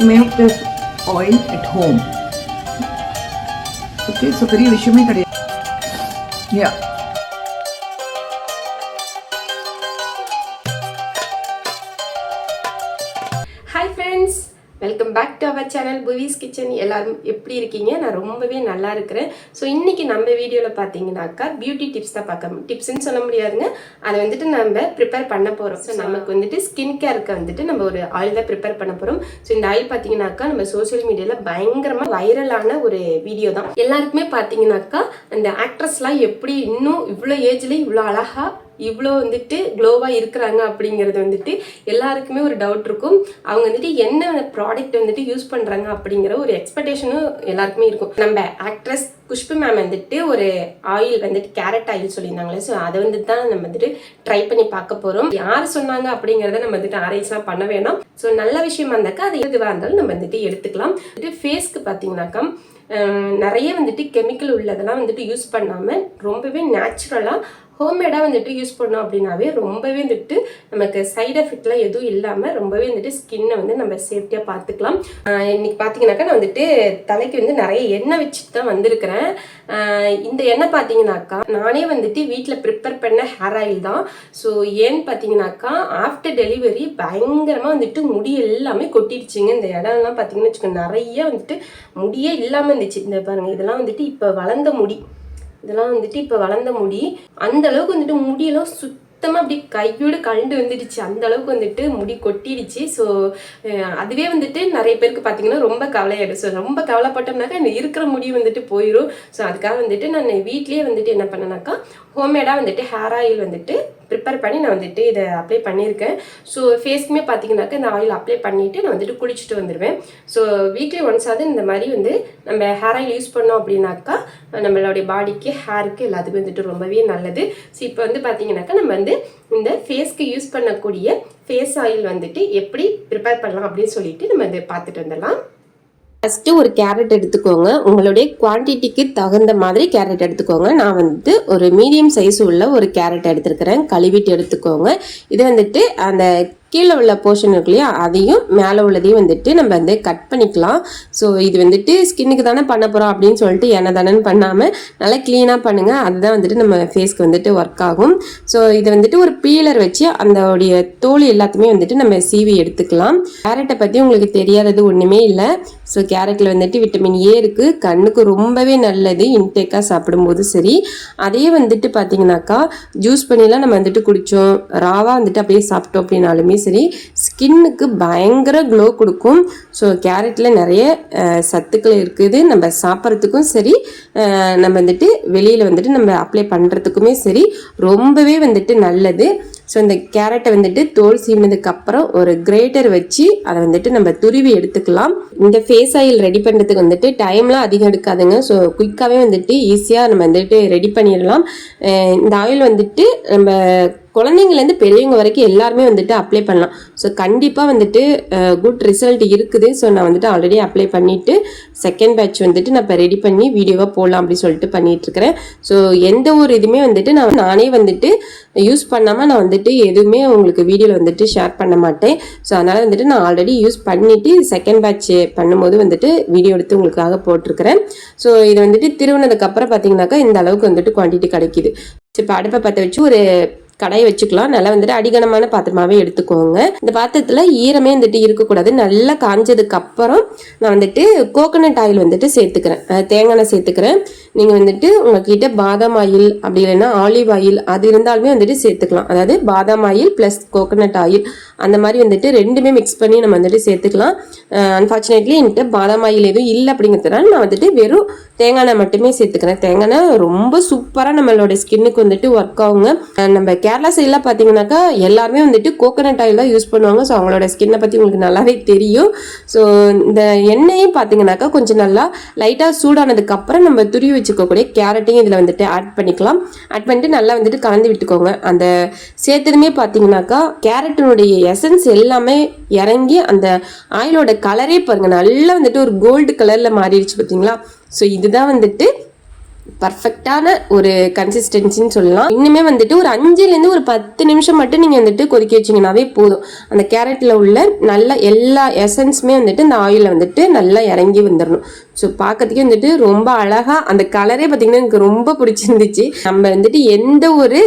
Make this oil at home. Okay, so very vishumi Yeah. Welcome back to our channel Bhuvi's kitchen எல்லாரும் எப்படி இருக்கீங்க? நான் ரொம்பவே நல்லா இருக்கிறேன். ஸோ இன்னைக்கு நம்ம வீடியோவில் பார்த்தீங்கன்னாக்கா பியூட்டி டிப்ஸ் தான் பார்க்க டிப்ஸ்ன்னு சொல்ல முடியாதுங்க. அதை வந்துட்டு நம்ம ப்ரிப்பேர் பண்ண போகிறோம் ஸோ நமக்கு வந்துட்டு ஸ்கின் கேருக்கு வந்துட்டு நம்ம ஒரு ஆயில் தான் ப்ரிப்பேர் பண்ண போகிறோம் ஸோ இந்த ஆயில் பார்த்தீங்கன்னாக்கா நம்ம சோஷியல் மீடியாவில் பயங்கரமாக வைரலான ஒரு வீடியோ தான். எல்லாருக்குமே பார்த்தீங்கன்னாக்கா அந்த ஆக்ட்ரஸ்லாம் எப்படி இன்னும் இவ்வளோ ஏஜ்லேயும் இவ்வளோ அழகாக இவ்வளோ வந்துட்டு க்ளோவாக இருக்கிறாங்க அப்படிங்கிறது வந்துட்டு எல்லாருக்குமே ஒரு டவுட் இருக்கும். அவங்க வந்துட்டு என்ன ப்ராடக்ட் வந்துட்டு யூஸ் பண்ணுறாங்க அப்படிங்கிற ஒரு எக்ஸ்பெக்டேஷனும் எல்லாருக்குமே இருக்கும். நம்ம ஆக்ட்ரஸ் குஷ்பு மேம் வந்துட்டு ஒரு ஆயில் வந்துட்டு கேரட் ஆயில் சொல்லியிருந்தாங்களே ஸோ அதை வந்துட்டு தான் நம்ம வந்துட்டு ட்ரை பண்ணி பார்க்க போகிறோம் யார் சொன்னாங்க அப்படிங்கிறத நம்ம வந்துட்டு ஆராய்ச்சிலாம் பண்ண வேணாம். ஸோ நல்ல விஷயமா இருந்தாக்கா அது எதுவாக இருந்தாலும் நம்ம வந்துட்டு எடுத்துக்கலாம். வந்துட்டு ஃபேஸ்க்கு பார்த்தீங்கன்னாக்கா நிறைய வந்துட்டு கெமிக்கல் உள்ளதெல்லாம் வந்துட்டு யூஸ் பண்ணாமல் ரொம்பவே நேச்சுரலாக ஹோம்மேடாக வந்துட்டு யூஸ் பண்ணோம் அப்படின்னாவே ரொம்பவே வந்துட்டு நமக்கு சைடு எஃபெக்ட்லாம் எதுவும் இல்லாமல் ரொம்பவே வந்துட்டு ஸ்கின்னை வந்து நம்ம சேஃப்டியாக பார்த்துக்கலாம். இன்னைக்கு பார்த்தீங்கன்னாக்கா நான் வந்துட்டு தலைக்கு வந்து நிறைய எண்ணெய் வச்சுட்டு தான் வந்திருக்கிறேன். இந்த எண்ணெய் பார்த்தீங்கன்னாக்கா நானே வந்துட்டு வீட்டில் ப்ரிப்பேர் பண்ண ஹேர் ஆயில் தான். ஸோ ஏன்னு பார்த்தீங்கன்னாக்கா ஆஃப்டர் டெலிவரி பயங்கரமாக வந்துட்டு முடி எல்லாமே கொட்டிடுச்சுங்க. இந்த இடம்லாம் பார்த்தீங்கன்னு வச்சுக்கோங்க நிறைய வந்துட்டு முடியே இல்லாமல் இருந்துச்சு இந்த பாருங்க இதெல்லாம் வந்துட்டு இப்போ வளர்ந்த முடி. இதெல்லாம் வந்துட்டு இப்போ வளர்ந்த முடி. அந்த அளவுக்கு வந்துட்டு முடியெல்லாம் சுத்தமாக அப்படி கையோடு கழண்டு வந்துடுச்சு. அந்த அளவுக்கு வந்துட்டு முடி கொட்டிடுச்சு. ஸோ அதுவே வந்துட்டு நிறைய பேருக்கு பார்த்தீங்கன்னா ரொம்ப கவலையாயிடும். ஸோ ரொம்ப கவலைப்பட்டோம்னாக்கா இந்த இருக்கிற முடி வந்துட்டு போயிடும் ஸோ அதுக்காக வந்துட்டு நான் வீட்லேயே வந்துட்டு என்ன பண்ணேனாக்கா ஹோம்மேடாக வந்துட்டு ஹேர் ஆயில் வந்துட்டு ப்ரிப்பேர் பண்ணி நான் வந்துட்டு இதை அப்ளை பண்ணியிருக்கேன். ஸோ ஃபேஸ்க்குமே பார்த்தீங்கன்னாக்கா இந்த ஆயில் அப்ளை பண்ணிவிட்டு நான் வந்துட்டு குளிச்சுட்டு வந்துடுவேன் ஸோ வீக்லி ஒன்ஸாவது இந்த மாதிரி வந்து நம்ம ஹேர் ஆயில் யூஸ் பண்ணோம் அப்படின்னாக்கா நம்மளுடைய பாடிக்கு ஹேருக்கு எல்லாத்துக்கும் வந்துட்டு ரொம்பவே நல்லது. ஸோ இப்போ வந்து பார்த்தீங்கன்னாக்கா நம்ம வந்து இந்த ஃபேஸ்க்கு யூஸ் பண்ணக்கூடிய ஃபேஸ் ஆயில் வந்துட்டு எப்படி ப்ரிப்பேர் பண்ணலாம் அப்படின்னு சொல்லிட்டு நம்ம இதை பார்த்துட்டு வந்துடலாம். ஃபஸ்ட்டு ஒரு கேரட் எடுத்துக்கோங்க. உங்களுடைய குவான்டிட்டிக்கு தகுந்த மாதிரி கேரட் எடுத்துக்கோங்க. நான் வந்து ஒரு மீடியம் சைஸ் உள்ள ஒரு கேரட் எடுத்துருக்கிறேன். கழுவிட்டு எடுத்துக்கோங்க. இது வந்துட்டு அந்த கீழே உள்ள போர்ஷன் இருக்கு இல்லையா அதையும் மேலே உள்ளதையும் வந்துட்டு நம்ம வந்து கட் பண்ணிக்கலாம். ஸோ இது வந்துட்டு ஸ்கின்னுக்கு தானே பண்ண போகிறோம் அப்படின்னு சொல்லிட்டு என்ன தானேன்னு பண்ணாமல் நல்லா க்ளீனாக பண்ணுங்கள் அதுதான் வந்துட்டு நம்ம ஃபேஸ்க்கு வந்துட்டு ஒர்க் ஆகும். ஸோ இதை வந்துட்டு ஒரு பீலர் வச்சு அதோடைய தோல் எல்லாத்தையுமே வந்துட்டு நம்ம சீவி எடுத்துக்கலாம். கேரட்டை பற்றி உங்களுக்கு தெரியாதது ஒன்றுமே இல்லை. ஸோ கேரட்டில் வந்துட்டு விட்டமின் ஏ இருக்குது கண்ணுக்கு ரொம்பவே நல்லது. இன்டேக்காக சாப்பிடும்போது சரி. அதே வந்துட்டு பார்த்தீங்கன்னாக்கா ஜூஸ் பண்ணிலாம் நம்ம வந்துட்டு குடித்தோம் ராவாக வந்துட்டு அப்படியே சாப்பிட்டோம் அப்படின்னாலுமே சரி ஸ்கின்னுக்கு பயங்கர க்ளோ கொடுக்கும். ஸோ கேரட்டில் நிறைய சத்துக்கள் இருக்குது. நம்ம சாப்பிட்றதுக்கும் சரி நம்ம வந்துட்டு வெளியில் வந்துட்டு நம்ம அப்ளை பண்ணுறதுக்குமே சரி ரொம்பவே வந்துட்டு நல்லது. ஸோ இந்த கேரட்டை வந்துட்டு தோல் சீவினதுக்கு அப்புறம் ஒரு கிரேட்டர் வச்சு அதை வந்துட்டு நம்ம துருவி எடுத்துக்கலாம். இந்த ஃபேஸ் ஆயில் ரெடி பண்ணுறதுக்கு வந்துட்டு டைம்லாம் அதிகம் எடுக்காதுங்க. ஸோ குயிக்காகவே வந்துட்டு ஈஸியாக நம்ம வந்துட்டு ரெடி பண்ணிடலாம். இந்த ஆயில் வந்துட்டு நம்ம குழந்தைங்கலேருந்து பெரியவங்க வரைக்கும் எல்லாருமே வந்துட்டு அப்ளை பண்ணலாம். ஸோ கண்டிப்பாக வந்துட்டு குட் ரிசல்ட் இருக்குது. ஸோ நான் வந்துட்டு ஆல்ரெடி அப்ளை பண்ணிவிட்டு செகண்ட் பேட்ச் வந்துட்டு நான் இப்போ ரெடி பண்ணி வீடியோவாக போடலாம் அப்படின்னு சொல்லிட்டு பண்ணிட்டு இருக்கிறேன் ஸோ எந்த ஒரு இதுவுமே வந்துட்டு நான் நானே வந்துட்டு யூஸ் பண்ணாமல் நான் வந்துட்டு எதுவுமே உங்களுக்கு வீடியோவில் வந்துட்டு ஷேர் பண்ண மாட்டேன். ஸோ அதனால் வந்துட்டு நான் ஆல்ரெடி யூஸ் பண்ணிவிட்டு செகண்ட் பேட்ச் பண்ணும்போது வந்துட்டு வீடியோ எடுத்து உங்களுக்காக போட்டிருக்கிறேன். ஸோ இது வந்துட்டு திருவினதுக்கப்புறம் பார்த்தீங்கன்னாக்கா இந்த அளவுக்கு வந்துட்டு குவான்டிட்டி கிடைக்குது. இப்போ அடுப்பை பற்ற வச்சு ஒரு கடையை வச்சுக்கலாம். நல்லா வந்துட்டு அடிகனமான பாத்திரமாவே எடுத்துக்கோங்க. இந்த பாத்திரத்துல ஈரமே வந்துட்டு இருக்கக்கூடாது. நல்லா காஞ்சதுக்கு அப்புறம் நான் வந்துட்டு கோகனட் ஆயில் வந்துட்டு சேர்த்துக்கிறேன். தேங்காய் எண்ணெய் சேர்த்துக்கிறேன். நீங்கள் வந்துட்டு உங்ககிட்ட பாதாம் ஆயில் அப்படி இல்லைன்னா ஆலிவ் ஆயில் அது இருந்தாலுமே வந்துட்டு சேர்த்துக்கலாம். அதாவது பாதாம் ஆயில் ப்ளஸ் கோகோனட் ஆயில் அந்த மாதிரி வந்துட்டு ரெண்டுமே மிக்ஸ் பண்ணி நம்ம வந்துட்டு சேர்த்துக்கலாம். அன்ஃபார்ச்சுனேட்லி என்கிட்ட பாதாம் ஆயில் எதுவும் இல்லை அப்படிங்கிறதுனால நான் வந்துட்டு வெறும் தேங்காய் எண்ணெய் மட்டுமே சேர்த்துக்கிறேன். தேங்காய் எண்ணெய் ரொம்ப சூப்பராக நம்மளோட ஸ்கின்னுக்கு வந்துட்டு ஒர்க் ஆகுங்க. நம்ம கேரளா சைட்லாம் பார்த்தீங்கன்னாக்கா எல்லாருமே வந்துட்டு கோகோனட் ஆயில் தான் யூஸ் பண்ணுவாங்க. ஸோ அவங்களோட ஸ்கின்னை பற்றி உங்களுக்கு நல்லாவே தெரியும். ஸோ இந்த எண்ணெயே பார்த்தீங்கன்னாக்கா கொஞ்சம் நல்லா லைட்டாக சூடானதுக்கப்புறம் நம்ம துரி வச்சுக்கக்கூடிய கேரட்டையும் இதில் வந்துட்டு ஆட் பண்ணிக்கலாம். ஆட் பண்ணிட்டு நல்லா வந்துட்டு கலந்து விட்டுக்கோங்க. அந்த சேர்த்ததுமே பார்த்தீங்கன்னாக்கா கேரட்டினுடைய எசன்ஸ் எல்லாமே இறங்கி அந்த ஆயிலோட கலரே பாருங்க. நல்லா வந்துட்டு ஒரு கோல்டு கலரில் மாறிடுச்சு பார்த்தீங்களா ஸோ இதுதான் வந்துட்டு பர்ஃபெக்டான ஒரு கன்சிஸ்டன்சின்னு சொல்லலாம். இன்னுமே வந்துட்டு ஒரு அஞ்சுலேருந்து ஒரு பத்து நிமிஷம் மட்டும் நீங்கள் வந்துட்டு கொதிக்க வச்சிங்கனாவே போதும். அந்த கேரட்டில் உள்ள நல்ல எல்லா எசன்ஸுமே வந்துட்டு இந்த ஆயிலில் வந்துட்டு நல்லா இறங்கி வந்துடணும் ஸோ பார்க்கறதுக்கே வந்துட்டு ரொம்ப அழகாக அந்த கலரே பார்த்திங்கன்னா எனக்கு ரொம்ப பிடிச்சிருந்துச்சு. நம்ம வந்துட்டு எந்த ஒரு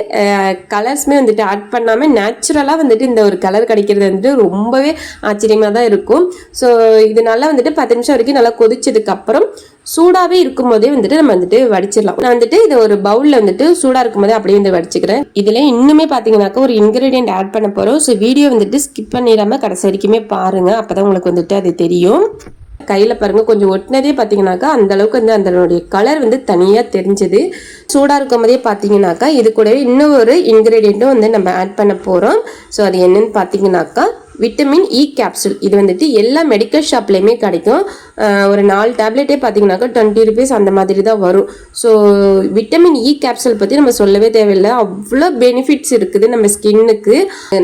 கலர்ஸுமே வந்துட்டு ஆட் பண்ணாமல் நேச்சுரலாக வந்துட்டு இந்த ஒரு கலர் கிடைக்கிறது வந்துட்டு ரொம்பவே ஆச்சரியமாக தான் இருக்கும். ஸோ இது நல்லா வந்துட்டு பத்து நிமிஷம் வரைக்கும் நல்லா கொதிச்சதுக்கப்புறம் சூடாகவே இருக்கும் போதே வந்துட்டு நம்ம வந்துட்டு வடிச்சிடலாம். நான் வந்துட்டு இதை ஒரு பவுலில் வந்துட்டு சூடாக இருக்கும் போதே அப்படியே வந்து வடிச்சுக்கிறேன். இதில் இன்னுமே பார்த்தீங்கன்னாக்கா ஒரு இன்க்ரீடியன்ட் ஆட் பண்ண போகிறோம் ஸோ வீடியோ வந்துட்டு ஸ்கிப் பண்ணிடாமல் கடைசி வரைக்குமே பாருங்கள் அப்போ தான் உங்களுக்கு வந்துட்டு அது தெரியும். கையில் பாருங்க. கொஞ்சம் ஒட்டினதே பார்த்தீங்கன்னாக்கா அந்த அளவுக்கு வந்து அதனுடைய கலர் வந்து தனியாக தெரிஞ்சது. சூடாக இருக்கும் போதே பார்த்தீங்கன்னாக்கா இது கூடவே இன்னும் ஒரு இன்க்ரீடியண்ட்டும் வந்து நம்ம ஆட் பண்ண போகிறோம் ஸோ அது என்னன்னு பார்த்தீங்கன்னாக்கா விட்டமின் இ கேப்சூல் இது வந்துட்டு எல்லா மெடிக்கல் ஷாப்லேயுமே கிடைக்கும். ஒரு நாலு டேப்லெட்டே பார்த்தீங்கன்னாக்கா டுவெண்ட்டி ருபீஸ் அந்த மாதிரி தான் வரும். ஸோ விட்டமின் இ கேப்சூல் பற்றி நம்ம சொல்லவே தேவையில்லை. அவ்வளோ பெனிஃபிட்ஸ் இருக்குது நம்ம ஸ்கின்னுக்கு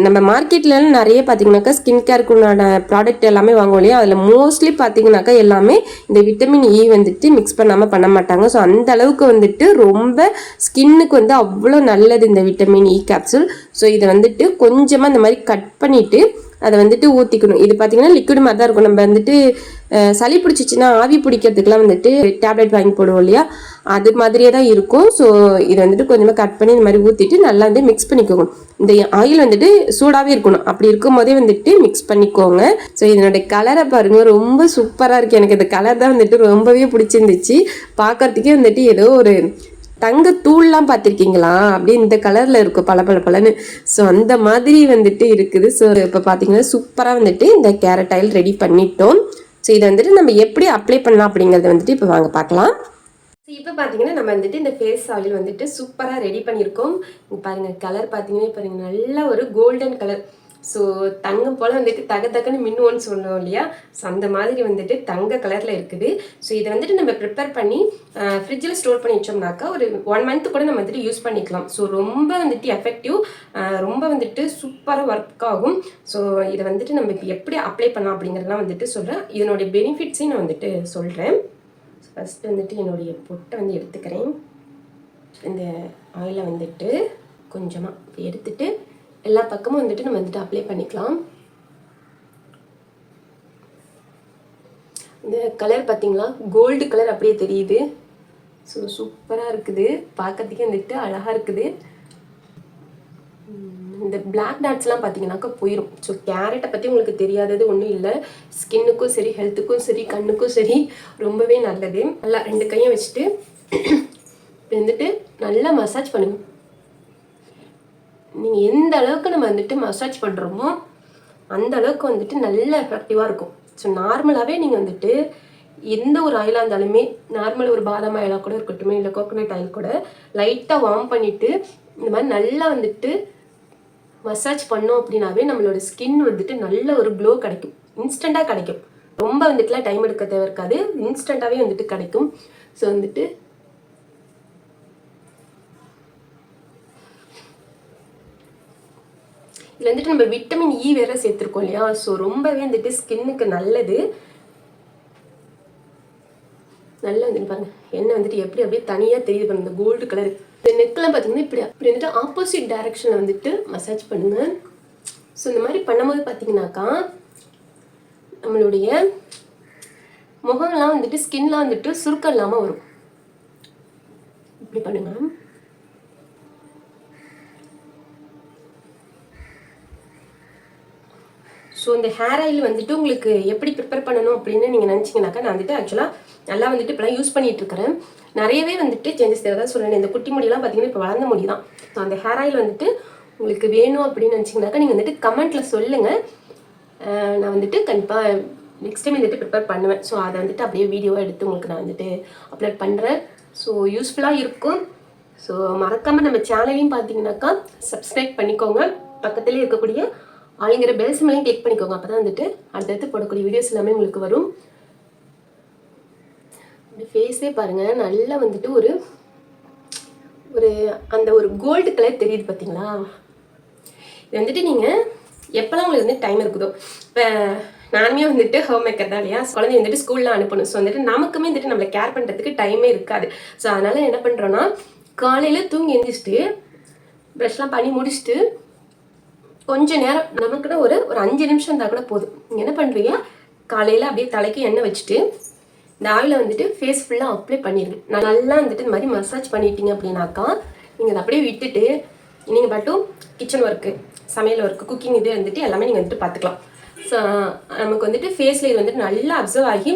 நம்ம மார்க்கெட்லலாம் நிறைய பார்த்தீங்கன்னாக்கா ஸ்கின் கேருக்குண்டான ப்ராடக்ட் எல்லாமே வாங்குவோம் இல்லையா? அதில் மோஸ்ட்லி பார்த்தீங்கன்னாக்கா எல்லாமே இந்த விட்டமின் இ e வந்துட்டு மிக்ஸ் பண்ணாமல் பண்ண மாட்டாங்க. ஸோ அந்த அளவுக்கு வந்துட்டு ரொம்ப ஸ்கின்னுக்கு வந்து அவ்வளோ நல்லது இந்த விட்டமின் இ கேப்சூல் ஸோ இதை வந்துட்டு கொஞ்சமாக இந்த மாதிரி கட் பண்ணிவிட்டு அதை வந்துட்டு ஊற்றிக்கணும் இது பார்த்தீங்கன்னா லிக்விட் மாதிரி தான் இருக்கும். நம்ம வந்துட்டு சளி பிடிச்சிச்சின்னா ஆவி பிடிக்கிறதுக்குலாம் வந்துட்டு டேப்லெட் வாங்கி போடுவோம் இல்லையா? அது மாதிரியே தான் இருக்கும். ஸோ இதை வந்துட்டு கொஞ்சமாக கட் பண்ணி இந்த மாதிரி ஊற்றிட்டு நல்லா வந்து மிக்ஸ் பண்ணிக்கோங்க. இந்த ஆயில் வந்துட்டு சூடாகவே இருக்கணும். அப்படி இருக்கும் போதே வந்துட்டு மிக்ஸ் பண்ணிக்கோங்க. ஸோ இதனுடைய கலரை பாருங்க. ரொம்ப சூப்பராக இருக்குது எனக்கு இந்த கலர் தான் வந்துட்டு ரொம்பவே பிடிச்சிருந்துச்சு. பார்க்கறதுக்கே வந்துட்டு ஏதோ ஒரு தங்க தூள்லாம் பார்த்துருக்கீங்களா? அப்படியே இந்த கலரில் இருக்கும் பல பல பலன்னு ஸோ அந்த மாதிரி வந்துட்டு இருக்குது. ஸோ இப்போ பார்த்தீங்கன்னா சூப்பராக வந்துட்டு இந்த கேரட் ஆயில் ரெடி பண்ணிட்டோம். ஸோ இதை வந்துட்டு நம்ம எப்படி அப்ளை பண்ணலாம் அப்படிங்கிறத வந்துட்டு இப்போ வாங்க பார்க்கலாம். ஸோ இப்போ பார்த்தீங்கன்னா நம்ம வந்துட்டு இந்த ஃபேஸ் ஆயில் வந்துட்டு சூப்பராக ரெடி பண்ணியிருக்கோம். பாருங்கள் கலர் பார்த்தீங்கன்னா இப்போ நல்ல ஒரு கோல்டன் கலர் ஸோ தங்கம் போல் வந்துட்டு தக தகன்னு மின்னுவோன்னு சொன்னோம் இல்லையா? ஸோ அந்த மாதிரி வந்துட்டு தங்க கலரில் இருக்குது. ஸோ இதை வந்துட்டு நம்ம ப்ரிப்பேர் பண்ணி ஃப்ரிட்ஜில் ஸ்டோர் பண்ணி வச்சோம்னாக்கா ஒரு ஒன் மந்த் கூட நம்ம வந்துட்டு யூஸ் பண்ணிக்கலாம். ஸோ ரொம்ப வந்துட்டு எஃபெக்டிவ் ரொம்ப வந்துட்டு சூப்பராக ஒர்க் ஆகும். ஸோ இதை வந்துட்டு நம்ம இப்போ எப்படி அப்ளை பண்ணலாம் அப்படிங்கிறதெல்லாம் வந்துட்டு சொல்கிறேன் இதனுடைய பெனிஃபிட்ஸையும் நான் வந்துட்டு சொல்கிறேன் ஃபஸ்ட்டு வந்துட்டு என்னுடைய பொட்டை வந்து எடுத்துக்கிறேன். இந்த ஆயிலை வந்துட்டு கொஞ்சமாக எடுத்துட்டு எல்லா பக்கமும் வந்துட்டு நம்ம வந்துட்டு அப்ளை பண்ணிக்கலாம். இந்த கலர் பார்த்தீங்களா? கோல்டு கலர் அப்படியே தெரியுது. ஸோ சூப்பராக இருக்குது. பார்க்கறதுக்கே வந்துட்டு அழகாக இருக்குது. இந்த பிளாக் டாட்ஸ்லாம் பார்த்தீங்கன்னாக்கா போயிடும் ஸோ கேரட்டை பற்றி உங்களுக்கு தெரியாதது ஒன்றும் இல்லை. ஸ்கின்னுக்கும் சரி ஹெல்த்துக்கும் சரி கண்ணுக்கும் சரி ரொம்பவே நல்லது. நல்லா ரெண்டு கையும் வச்சுட்டு வந்துட்டு நல்லா மசாஜ் பண்ணுங்க. நீங்கள் எந்த அளவுக்கு நம்ம வந்துட்டு மசாஜ் பண்ணுறோமோ அந்த அளவுக்கு வந்துட்டு நல்ல எஃபெக்டிவாக இருக்கும். ஸோ நார்மலாகவே நீங்கள் வந்துட்டு எந்த ஒரு ஆயிலாக இருந்தாலுமே நார்மல் ஒரு பாதாம் ஆயிலாக கூட இருக்கட்டும் இல்லை கோகோனட் ஆயில் கூட லைட்டாக வார்ம் பண்ணிவிட்டு இந்த மாதிரி நல்லா வந்துட்டு மசாஜ் பண்ணோம் அப்படின்னாவே நம்மளோட ஸ்கின் வந்துட்டு நல்ல ஒரு க்ளோ கிடைக்கும். இன்ஸ்டண்ட்டாக கிடைக்கும். ரொம்ப வந்துட்டுலாம் டைம் எடுக்க தேவை இருக்காது. இன்ஸ்டண்ட்டாகவே வந்துட்டு கிடைக்கும். ஸோ வந்துட்டு இதில் வந்துட்டு நம்ம விட்டமின் இ e வேற சேர்த்துருக்கோம் இல்லையா? ஸோ ரொம்பவே வந்துட்டு ஸ்கின்னுக்கு நல்லது. நல்லா வந்துட்டு பாருங்க. எண்ணெய் வந்துட்டு எப்படி அப்படியே தனியாக தெரியுது பாருங்க. இந்த கோல்டு கலர் இந்த நெக்கெல்லாம் பார்த்தீங்கன்னா இப்படி இப்படி வந்துட்டு ஆப்போசிட் டைரக்ஷனில் வந்துட்டு மசாஜ் பண்ணுங்க. ஸோ இந்த மாதிரி பண்ணும்போது பார்த்தீங்கன்னாக்கா நம்மளுடைய முகம்லாம் வந்துட்டு ஸ்கின்லாம் வந்துட்டு சுருக்கம் இல்லாமல் வரும். இப்படி பண்ணுங்க. ஸோ இந்த ஹேர் ஆயில் வந்துட்டு உங்களுக்கு எப்படி ப்ரிப்பேர் பண்ணணும் அப்படின்னு நீங்கள் நினச்சிங்கனாக்கா நான் வந்துட்டு ஆக்சுவலாக நல்லா வந்துட்டு இப்போலாம் யூஸ் பண்ணிட்டு இருக்கிறேன் நிறையவே வந்துட்டு சேஞ்சஸ் தேவை தான் சொல்லுறேன் இந்த குட்டி முடியெல்லாம் பார்த்தீங்கன்னா இப்போ வளர்ந்த முடி தான். ஸோ அந்த ஹேர் ஆயில் வந்துட்டு உங்களுக்கு வேணும் அப்படின்னு நினச்சிங்கனாக்கா நீங்கள் வந்துட்டு கமெண்ட்டில் சொல்லுங்கள் நான் வந்துட்டு கண்டிப்பாக நெக்ஸ்ட் டைம் வந்துட்டு ப்ரிப்பேர் பண்ணுவேன். ஸோ அதை வந்துட்டு அப்படியே வீடியோவாக எடுத்து உங்களுக்கு நான் வந்துட்டு அப்லோட் பண்ணுறேன் ஸோ யூஸ்ஃபுல்லாக இருக்கும். ஸோ மறக்காமல் நம்ம சேனலையும் பார்த்தீங்கன்னாக்கா சப்ஸ்கிரைப் பண்ணிக்கோங்க. பக்கத்துலேயே இருக்கக்கூடிய ஆளுங்கிற பெல் சிம்லையும் கிளிக் பண்ணிக்கோங்க. அப்போ தான் வந்துட்டு அடுத்தடுத்து போடக்கூடிய வீடியோஸ் எல்லாமே உங்களுக்கு வரும். ஃபேஸே பாருங்கள் நல்லா வந்துட்டு ஒரு ஒரு அந்த ஒரு கோல்டு கலர் தெரியுது பார்த்தீங்களா இது வந்துட்டு நீங்கள் எப்போல்லாம் உங்களுக்கு வந்து டைம் இருக்குதோ இப்போ நானுமே வந்துட்டு ஹோம் மேக்கர் தான் இல்லையா? குழந்தைய வந்துட்டு ஸ்கூலில் அனுப்பணும். ஸோ வந்துட்டு நமக்குமே வந்துட்டு நம்மளை கேர் பண்ணுறதுக்கு டைமே இருக்காது. ஸோ அதனால் என்ன பண்ணுறோன்னா காலையில் தூங்கி எந்திரிச்சிட்டு ப்ரஷ்லாம் பண்ணி முடிச்சுட்டு கொஞ்ச நேரம் நமக்குன்னு ஒரு ஒரு அஞ்சு நிமிஷம் இருந்தால் கூட போதும். நீங்கள் என்ன பண்ணுறீங்க காலையில் அப்படியே தலைக்கு எண்ணெய் வச்சுட்டு இந்த ஆயிலை வந்துட்டு ஃபேஸ் ஃபுல்லாக அப்ளை பண்ணிடுங்க நான் நல்லா வந்துட்டு இந்த மாதிரி மசாஜ் பண்ணிட்டீங்க அப்படின்னாக்கா நீங்கள் அதை அப்படியே விட்டுட்டு நீங்கள் மட்டும் கிச்சன் ஒர்க்கு சமையல் ஒர்க்கு குக்கிங் இது வந்துட்டு எல்லாமே நீங்கள் வந்துட்டு பார்த்துக்கலாம் ஸோ நமக்கு வந்துட்டு ஃபேஸில் இது வந்துட்டு நல்லா அப்சர்வ் ஆகி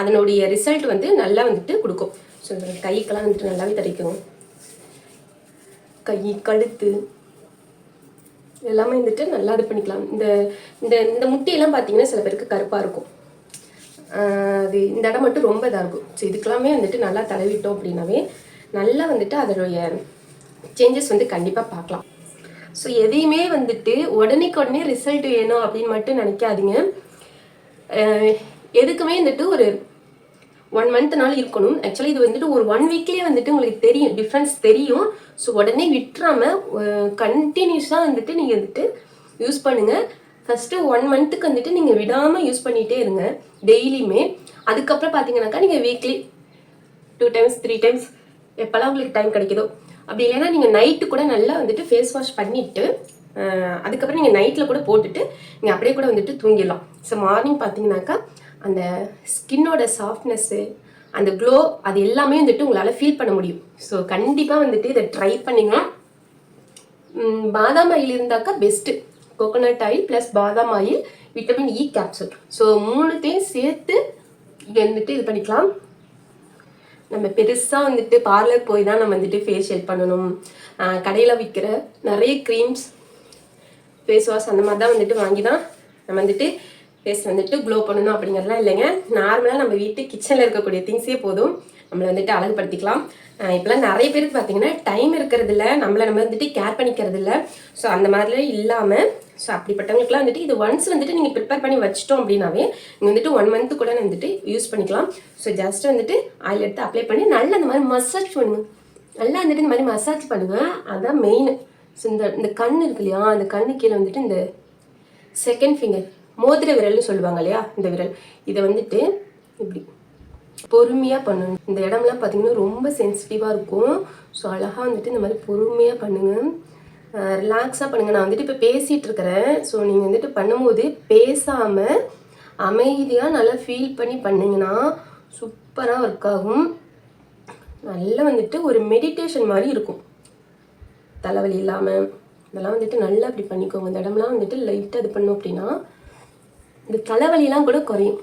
அதனுடைய ரிசல்ட் வந்து நல்லா வந்துட்டு கொடுக்கும். ஸோ கைக்கெல்லாம் வந்துட்டு நல்லாவே தடைக்கும் கை கழுத்து எல்லாமே வந்துட்டு நல்லா இது பண்ணிக்கலாம். இந்த இந்த இந்த முட்டையெல்லாம் பார்த்தீங்கன்னா சில பேருக்கு கருப்பாக இருக்கும். அது இந்த இடம் மட்டும் ரொம்ப இதாக இருக்கும். ஸோ இதுக்கெல்லாமே வந்துட்டு நல்லா தடவிட்டோம் அப்படின்னாவே நல்லா வந்துட்டு அதனுடைய சேஞ்சஸ் வந்து கண்டிப்பாக பார்க்கலாம் ஸோ எதையுமே வந்துட்டு உடனேக்கு உடனே ரிசல்ட் வேணும் அப்படின்னு மட்டும் நினைக்காதீங்க. எதுக்குமே வந்துட்டு ஒரு ஒன் மந்த்னால இருக்கணும். ஆக்சுவலி இது வந்துட்டு ஒரு ஒன் வீக்லேயே வந்துட்டு உங்களுக்கு தெரியும். டிஃப்ரென்ஸ் தெரியும். ஸோ உடனே விட்டுறாம கண்டினியூஸாக வந்துட்டு நீங்கள் வந்துட்டு யூஸ் பண்ணுங்கள் ஃபஸ்ட்டு ஒன் மந்த்துக்கு வந்துட்டு நீங்கள் விடாமல் யூஸ் பண்ணிகிட்டே இருங்க. டெய்லியுமே அதுக்கப்புறம் பார்த்தீங்கன்னாக்கா நீங்கள் weekly two times three times எப்போல்லாம் உங்களுக்கு டைம் கிடைக்குதோ. அப்படி இல்லைன்னா நீங்கள் நைட்டு கூட நல்லா வந்துட்டு ஃபேஸ் வாஷ் பண்ணிவிட்டு அதுக்கப்புறம் நீங்கள் நைட்டில் கூட போட்டுட்டு நீங்கள் அப்படியே கூட வந்துட்டு தூங்கிடலாம். ஸோ மார்னிங் பார்த்தீங்கன்னாக்கா அந்த ஸ்கின்னோட சாஃப்ட்னஸ்ஸு அந்த க்ளோ அது எல்லாமே வந்துட்டு உங்களால் ஃபீல் பண்ண முடியும். ஸோ கண்டிப்பாக வந்துட்டு இதை ட்ரை பண்ணிங்கன்னா பாதாம் ஆயில் இருந்தாக்கா பெஸ்ட்டு கோகோனட் ஆயில் ப்ளஸ் பாதாம் oil vitamin E capsule so மூணுத்தையும் சேர்த்து வந்துட்டு இது பண்ணிக்கலாம். நம்ம பெருசாக வந்துட்டு பார்லர் போய் தான் நம்ம வந்துட்டு ஃபேஷியல் பண்ணணும். கடையில் விற்கிற நிறைய க்ரீம்ஸ் ஃபேஸ் வாஷ் அந்த மாதிரி தான் வந்துட்டு வாங்கி தான் நம்ம வந்துட்டு ஃபேஸ் வந்துட்டு க்ளோ பண்ணணும் அப்படிங்கிறதுலாம் இல்லைங்க. நார்மலாக நம்ம வீட்டு கிச்சனில் இருக்கக்கூடிய திங்ஸே போதும். நம்மளை வந்துட்டு அழகுபடுத்திக்கலாம். இப்போலாம் நிறைய பேருக்கு பார்த்தீங்கன்னா டைம் இருக்கிறதில்ல. நம்மளை நம்ம வந்துட்டு கேர் பண்ணிக்கிறது இல்லை ஸோ அந்த மாதிரிலாம் இல்லாமல் ஸோ அப்படிப்பட்டவங்களுக்குலாம் வந்துட்டு இது ஒன்ஸ் வந்துட்டு நீங்கள் ப்ரிப்பேர் பண்ணி வச்சிட்டோம் அப்படின்னாவே நீங்கள் வந்துட்டு ஒன் மந்த்து கூட வந்துட்டு யூஸ் பண்ணிக்கலாம். ஸோ ஜஸ்ட் வந்துட்டு ஆயில் எடுத்து அப்ளை பண்ணி நல்லா இந்த மாதிரி மசாஜ் பண்ணுங்கள் நல்லா வந்துட்டு இந்த மாதிரி மசாஜ் பண்ணுவேன் அதுதான் மெயின் ஸோ இந்த இந்த கண் இருக்கு இல்லையா? அந்த கண்ணு கீழே வந்துட்டு இந்த செகண்ட் ஃபிங்கர் மோதிர விரல்னு சொல்லுவாங்க இல்லையா? இந்த விரல். இதை வந்துட்டு இப்படி பொறுமையாக பண்ணணும் இந்த இடம்லாம் பார்த்தீங்கன்னா ரொம்ப சென்சிட்டிவாக இருக்கும். ஸோ அழகாக வந்துட்டு இந்த மாதிரி பொறுமையாக பண்ணுங்கள் ரிலாக்ஸாக பண்ணுங்கள் நான் வந்துட்டு இப்போ பேசிகிட்டு இருக்கிறேன். ஸோ நீங்கள் வந்துட்டு பண்ணும்போது பேசாமல் அமைதியாக நல்லா ஃபீல் பண்ணி பண்ணிங்கன்னா சூப்பராக ஒர்க் ஆகும். நல்லா வந்துட்டு ஒரு மெடிடேஷன் மாதிரி இருக்கும். தலைவலி இல்லாமல் இதெல்லாம் வந்துட்டு நல்லா அப்படி பண்ணிக்கோங்க. இந்த இடம்லாம் வந்துட்டு லைட்டாக இது பண்ணோம் அப்படின்னா இந்த தலைவலிலாம் கூட குறையும்.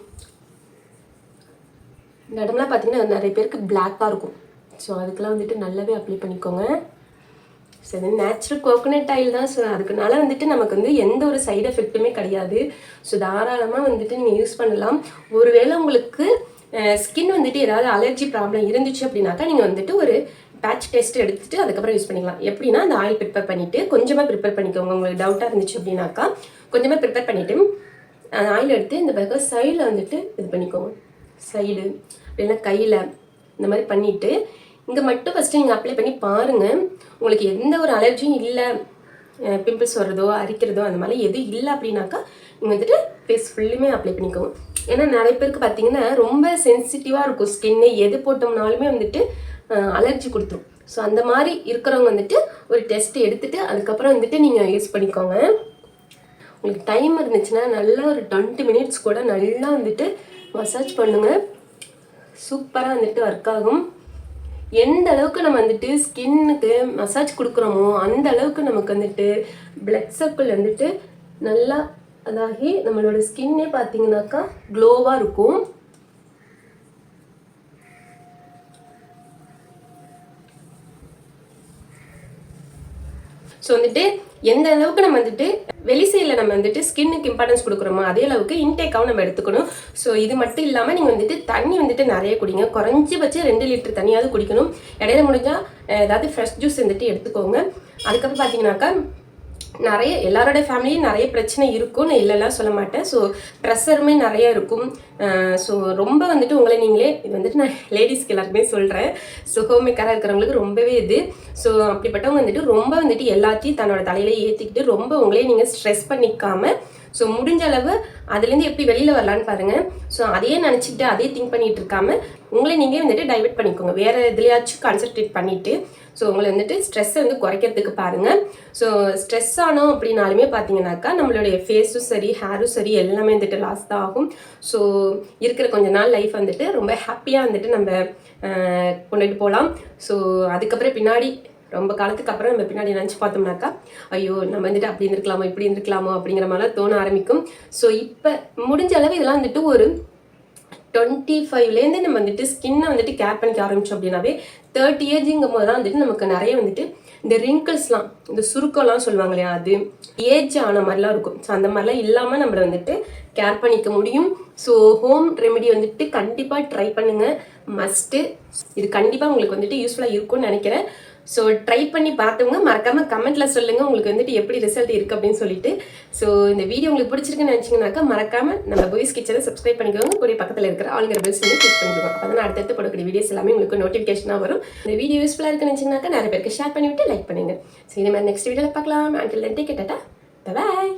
இந்த இடம்லாம் பார்த்தீங்கன்னா நிறைய பேருக்கு பிளாக்காக இருக்கும். ஸோ அதுக்கெல்லாம் வந்துட்டு நல்லாவே அப்ளை பண்ணிக்கோங்க. ஸோ இது நேச்சுரல் கோகோனட் ஆயில் தான். ஸோ அதுக்குனால வந்துட்டு நமக்கு வந்து எந்த ஒரு சைடு எஃபெக்ட்டுமே கிடையாது. ஸோ தாராளமாக வந்துட்டு நீங்கள் யூஸ் பண்ணலாம். ஒருவேளை உங்களுக்கு ஸ்கின் வந்துட்டு ஏதாவது அலர்ஜி ப்ராப்ளம் இருந்துச்சு அப்படின்னாக்கா நீங்கள் வந்துட்டு ஒரு பேட்ச் டெஸ்ட் எடுத்துட்டு அதுக்கப்புறம் யூஸ் பண்ணிக்கலாம். எப்படின்னா அந்த ஆயில் ப்ரிப்பேர் பண்ணிவிட்டு கொஞ்சமாக ப்ரிப்பேர் பண்ணிக்கோங்க. உங்களுக்கு டவுட்டாக இருந்துச்சு அப்படின்னாக்கா கொஞ்சமாக ப்ரிப்பேர் பண்ணிவிட்டு ஆயில் எடுத்து இந்த பக்கம் சைடில் வந்துட்டு இது பண்ணிக்கோங்க. சைடு இல்லைன்னா கையில் இந்த மாதிரி பண்ணிவிட்டு இங்கே மட்டும் ஃபஸ்ட்டு நீங்கள் அப்ளை பண்ணி பாருங்கள் உங்களுக்கு எந்த ஒரு அலர்ஜியும் இல்லை. பிம்பிள்ஸ் வர்றதோ அரிக்கிறதோ அந்த மாதிரி எதுவும் இல்லை அப்படின்னாக்கா நீங்கள் வந்துட்டு ஃபேஸ் ஃபுல்லுமே அப்ளை பண்ணிக்கோங்க. ஏன்னா நிறைய பேருக்கு பார்த்தீங்கன்னா ரொம்ப சென்சிட்டிவாக இருக்கும் ஸ்கின்னு எது போட்டோம்னாலுமே வந்துட்டு அலர்ஜி கொடுத்துரும். ஸோ அந்த மாதிரி இருக்கிறவங்க வந்துட்டு ஒரு டெஸ்ட் எடுத்துகிட்டு அதுக்கப்புறம் வந்துட்டு நீங்கள் யூஸ் பண்ணிக்கோங்க. உங்களுக்கு டைம் இருந்துச்சுன்னா நல்லா ஒரு டுவெண்ட்டி மினிட்ஸ் கூட நல்லா வந்துட்டு மசாஜ் பண்ணுங்கள் சூப்பராக வந்துட்டு ஒர்க் ஆகும். எந்த அளவுக்கு நம்ம வந்துட்டு ஸ்கின்னுக்கு மசாஜ் கொடுக்குறோமோ அந்த அளவுக்கு நமக்கு வந்துட்டு பிளட் சர்க்கிள் வந்துட்டு நல்லா அதாகி நம்மளோட ஸ்கின்னே பார்த்தீங்கன்னாக்கா க்ளோவாக இருக்கும். ஸோ வந்துட்டு எந்த அளவுக்கு நம்ம வந்துட்டு வெளி சைடில் நம்ம வந்துட்டு ஸ்கின்னுக்கு இம்பார்ட்டன்ஸ் கொடுக்குறோமோ அதே அளவுக்கு இன்டேக்காகவும் நம்ம எடுத்துக்கணும். ஸோ இது மட்டும் இல்லாமல் நீங்கள் வந்துட்டு தண்ணி வந்துட்டு நிறைய குடிங்க. குறைஞ்சபட்சம் ரெண்டு லிட்டர் தண்ணியாவது குடிக்கணும். இடையில முடிஞ்சால் ஏதாவது ஃப்ரெஷ் ஜூஸ் வந்துட்டு எடுத்துக்கோங்க. அதுக்கப்புறம் பார்த்தீங்கன்னாக்கா நிறைய எல்லாரோட ஃபேமிலியும் நிறைய பிரச்சனை இருக்கும்னு இல்லைலாம் சொல்ல மாட்டேன். ஸோ ப்ரெஷருமே நிறைய இருக்கும். ஸோ ரொம்ப வந்துட்டு உங்களை நீங்களே இது வந்துட்டு நான் லேடிஸ்க்கு எல்லாருக்குமே சொல்கிறேன் ஸோ ஹோம் மேக்கராக இருக்கிறவங்களுக்கு ரொம்பவே இது. ஸோ அப்படிப்பட்டவங்க வந்துட்டு ரொம்ப வந்துட்டு எல்லாத்தையும் தன்னோட தலையில ஏற்றிக்கிட்டு ரொம்ப உங்களே நீங்கள் ஸ்ட்ரெஸ் பண்ணிக்காமல் ஸோ முடிஞ்ச அளவு அதுலேருந்து எப்படி வெளியில் வரலான்னு பாருங்கள் ஸோ அதையே நினச்சிக்கிட்டு அதே திங்க் பண்ணிகிட்டு இருக்காம உங்களை நீங்களே வந்துட்டு டைவெர்ட் பண்ணிக்கோங்க. வேறு எதுலையாச்சும் கான்சென்ட்ரேட் பண்ணிவிட்டு ஸோ உங்களை வந்துட்டு ஸ்ட்ரெஸ்ஸை வந்து குறைக்கிறதுக்கு பாருங்கள் ஸோ ஸ்ட்ரெஸ் ஆனோம் அப்படின்னாலுமே பார்த்தீங்கன்னாக்கா நம்மளுடைய ஃபேஸும் சரி ஹேரும் சரி எல்லாமே வந்துட்டு லாஸ் தான் ஆகும். ஸோ இருக்கிற கொஞ்ச நாள் லைஃப் வந்துட்டு ரொம்ப ஹாப்பியாக வந்துட்டு நம்ம கொண்டுட்டு போகலாம் ஸோ அதுக்கப்புறம் பின்னாடி ரொம்ப காலத்துக்கு அப்புறம் நம்ம பின்னாடி நினச்சி பார்த்தோம்னாக்கா ஐயோ நம்ம வந்துட்டு அப்படி இருந்திருக்கலாமோ இப்படி இருந்திருக்கலாமோ அப்படிங்கிற மாதிரிலாம் தோண ஆரம்பிக்கும். ஸோ இப்போ முடிஞ்ச அளவு இதெல்லாம் வந்துட்டு ஒரு டுவெண்ட்டி ஃபைவ்லேருந்து நம்ம வந்துட்டு ஸ்கின்னை வந்துட்டு கேர் பண்ணிக்க ஆரம்பிச்சோம் அப்படின்னாவே தேர்ட்டி ஏஜுங்கும் போது தான் வந்துட்டு நமக்கு நிறைய வந்துட்டு இந்த ரிங்கிள்ஸ்லாம் இந்த சுருக்கம்லாம் சொல்லுவாங்க இல்லையா அது ஏஜ் ஆன மாதிரிலாம் இருக்கும். ஸோ அந்த மாதிரிலாம் இல்லாமல் நம்மளை வந்துட்டு கேர் பண்ணிக்க முடியும். ஸோ ஹோம் ரெமெடி வந்துட்டு கண்டிப்பாக ட்ரை பண்ணுங்கள் மஸ்ட்டு இது கண்டிப்பாக உங்களுக்கு வந்துட்டு யூஸ்ஃபுல்லாக இருக்கும்னு நினைக்கிறேன். ஸோ ட்ரை பண்ணி பார்த்தவங்க மறக்காமல் கமெண்ட்டில் சொல்லுங்கள் உங்களுக்கு வந்துட்டு எப்படி ரிசல்ட் இருக்குது அப்படின்னு சொல்லிட்டு. ஸோ இந்த வீடியோ உங்களுக்கு பிடிச்சிருக்குன்னு நினச்சிங்கனாக்கா மறக்காமல் நம்ம பாய்ஸ் கிச்சனை சப்ஸ்கிரைப் பண்ணிக்கோங்க. கூடிய பக்கத்தில் இருக்கிற ஆளுங்கிற பெல்ஸ் வந்து கிளிக் பண்ணிக்கோங்க. அப்போ தான் அடுத்தடுத்து போடக்கூடிய வீடியோஸ் எல்லாமே உங்களுக்கு நோட்டிஃபிகேஷனாக வரும். இந்த வீடியோ யூஸ்ஃபுல்லாக இருக்குன்னு நினச்சிங்கனாக்கா நிறைய பேருக்கு ஷேர் பண்ணிவிட்டு லைக் பண்ணுங்கள் ஸோ இந்த மாதிரி நெக்ஸ்ட் வீடியோவில் பார்க்கலாம். அண்டில் டேக் டாட்டா பாய்